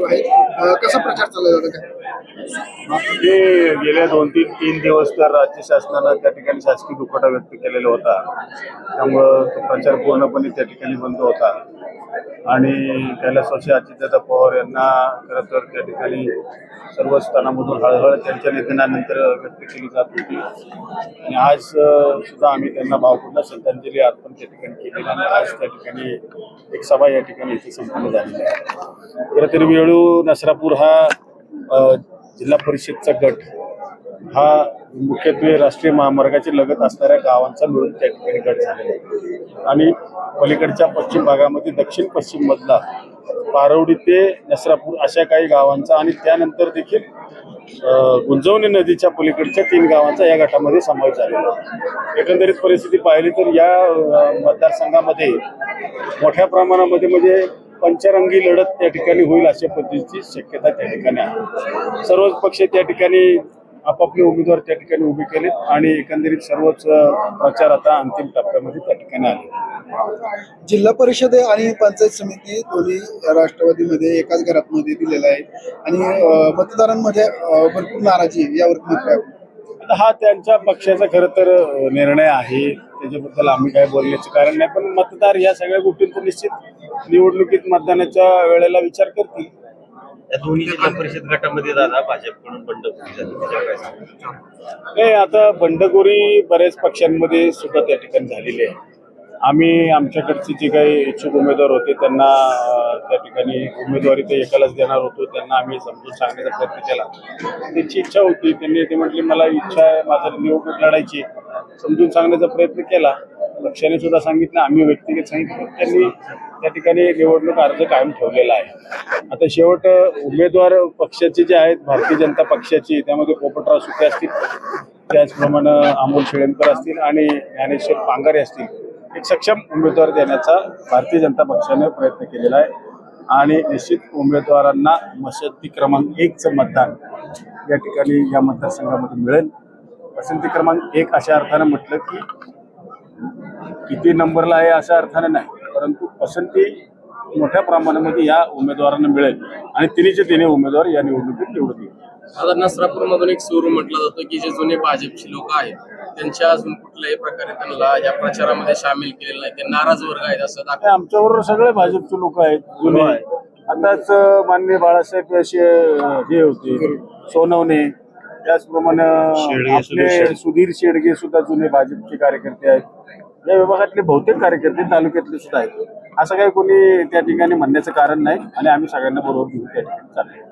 सुरू आहे. कसा प्रचार चालला जातो काय? ते गेल्या दोन तीन तीन दिवस तर राज्य शासनानं त्या ठिकाणी शासकीय दुखवटा व्यक्त केलेला होता. त्यामुळं तो प्रचार पूर्णपणे त्या ठिकाणी बंद होता. आणि कैलासवासी अजितदादा पवार यांना खरं तर त्या ठिकाणी सर्व स्थानामधून हळहळ त्यांच्या निधनानंतर व्यक्त केली जात होती. आणि आज सुद्धा आम्ही त्यांना भावपूर्ण श्रद्धांजली अर्पण त्या ठिकाणी केली आणि आज त्या ठिकाणी एक सभा या ठिकाणी इथे संपन्न झालेली आहे. खरं तर वेळू नसरापूर हा जिल्हा परिषदचा गट हा मुख्यत्वे राष्ट्रीय महामार्गाची लगत असणाऱ्या गावांचा मिळून त्या ठिकाणी गट झालेला आहे. आणि पलीकडच्या पश्चिम भागामध्ये दक्षिण पश्चिममधला पारवडी ते नसरापूर अशा काही गावांचा आणि त्यानंतर देखील गुंजवणी नदीच्या पलीकडच्या तीन गावांचा या गटामध्ये समावेश झालेला आहे. एकंदरीत परिस्थिती पाहिली तर या मतदारसंघामध्ये मोठ्या प्रमाणामध्ये म्हणजे पंचरंगी लढत त्या ठिकाणी होईल अशा पद्धतीची शक्यता त्या ठिकाणी आहे. सर्वच पक्ष त्या ठिकाणी आपापले उमेदवार त्या ठिकाणी उभे केलेत आणि एकंदरीत सर्वच प्रचार आता अंतिम टप्प्यामध्ये त्या ठिकाणी आले जिल्हा परिषद आणि पंचायत समिती दोन्ही राष्ट्रवादीमध्ये एकाच घरामध्ये दिलेला आहे आणि मतदारांमध्ये भरपूर नाराजी. यावर? आता हा त्यांच्या पक्षाचा खरं तर निर्णय आहे त्याच्याबद्दल आम्ही काय बोलण्याचं कारण नाही पण मतदार या सगळ्या गोष्टींचा निश्चित निवडणुकीत मतदानाच्या वेळेला विचार करतील या दोन्ही जिल्हा परिषद गटामध्ये दादा भाजपकडून बंडखोरी झाली. त्याच्यावर काय सांगू? नाही आता बंडखोरी बऱ्याच पक्षांमध्ये सुद्धा त्या ठिकाणी झालेली आहे. आम्ही आमच्याकडचे जे काही इच्छुक उमेदवार होते त्यांना अ, त्या ठिकाणी उमेदवारी ते एकालाच देणार होतो. त्यांना आम्ही समजून सांगण्याचा प्रयत्न केला. त्यांची इच्छा होती. त्यांनी ते म्हटले मला इच्छा आहे माझा निवडणूक लढायची समजून सांगण्याचा प्रयत्न केला. पक्षाने सुद्धा सांगितलं. आम्ही व्यक्तिगत सांगितलं. त्यांनी त्या ठिकाणी निवडणूक अर्ज कायम ठेवलेला आहे. आता शेवट उमेदवार पक्षाचे जे आहेत भारतीय जनता पक्षाची त्यामध्ये पोपटराव सुके असतील त्याचप्रमाणे अमोल शेळेंकर असतील आणि ज्ञानेश्वर पांगारे असतील एक सक्षम उमेदवार देण्याचा भारतीय जनता पक्षाने प्रयत्न केलेला आहे. आणि निश्चित उमेदवारांना मशती क्रमांक एकचं मतदान या ठिकाणी या मतदारसंघामध्ये मिळेल. पसंती क्रमांक एक अशा अर्थानं म्हटलं की किती नंबरला आहे अशा अर्थानं नाही. परंतु पसंती मोठ्या प्रमाणामध्ये या उमेदवारांना मिळेल आणि तिन्हीचे तिन्ही उमेदवार या निवडणुकीत निवडून येतील आता नसरापूर मधून एक सूर म्हटलं जातं की जे जुने भाजपचे लोक आहेत त्यांच्या अजून कुठल्याही प्रकारे त्यांना या प्रचारामध्ये सामील केलेलं नाही. ते नाराज वर्ग आहेत असं दाखव आणि आमच्याबरोबर सगळे भाजपचे लोक आहेत जुने आताच माननीय बाळासाहेब असे हे होते सोनवणे त्याचप्रमाणे आपले सुधीर शेडगे सुद्धा जुने भाजपचे कार्यकर्ते आहेत. या विभागातले बहुतेक कार्यकर्ते तालुक्यातले सुद्धा आहेत. असं काही कोणी त्या ठिकाणी म्हणण्याचं कारण नाही आणि आम्ही सगळ्यांना बरोबर घेऊन त्या ठिकाणी चाललो